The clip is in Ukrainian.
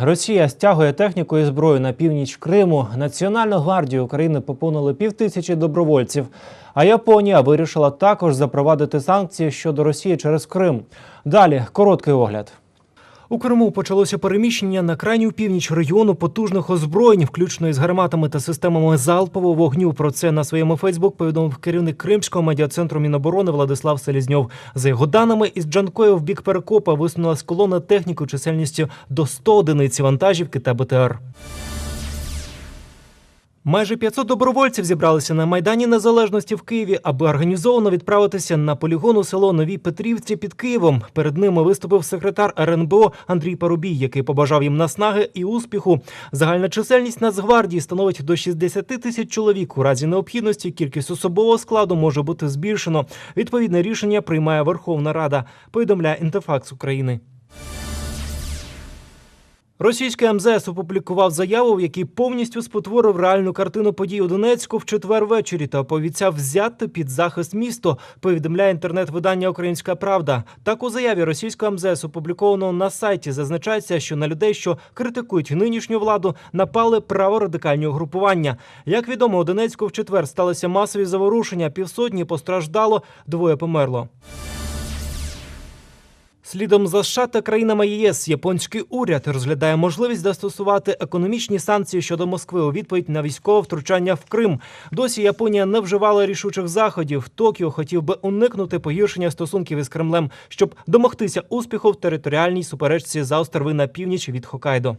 Росія стягує техніку і зброю на північ Криму. Національну гвардію України поповнили півтисячі добровольців. А Японія вирішила також запровадити санкції щодо Росії через Крим. Далі короткий огляд. У Криму почалося переміщення на крайню північ регіону потужних озброєнь, включно із гарматами та системами залпового вогню. Про це на своєму Фейсбук повідомив керівник Кримського медіа-центру Міноборони Владислав Селізньов. За його даними, із Джанкою в бік Перекопа висунулась колона техніку чисельністю до 100 одиниць вантажівки та БТР. Майже 500 добровольців зібралися на майдані Незалежності в Києві, аби організовано відправитися на полігон у село Нові Петрівці під Києвом. Перед ними виступив секретар РНБО Андрій Парубій, який побажав їм наснаги і успіху. Загальна чисельність Нацгвардії становить до 60 тисяч чоловік. У разі необхідності кількість особового складу може бути збільшено. Відповідне рішення приймає Верховна Рада. Повідомляє Інтерфакс України. Російський МЗС опублікував заяву, в якій повністю спотворив реальну картину подій у Донецьку в четвер ввечері та пообіцяв взяти під захист місто. Повідомляє інтернет-видання Українська Правда. Так у заяві російського МЗС опубліковано на сайті зазначається, що на людей, що критикують нинішню владу, напали праворадикальні угрупування. Як відомо, у Донецьку в четвер сталися масові заворушення. Півсотні постраждало, двоє померло. Слідом за США та країнами ЄС японський уряд розглядає можливість застосувати економічні санкції щодо Москви у відповідь на військове втручання в Крим. Досі Японія не вживала рішучих заходів. Токіо хотів би уникнути погіршення стосунків із Кремлем, щоб домогтися успіху в територіальній суперечці за острови на північ від Хокайдо.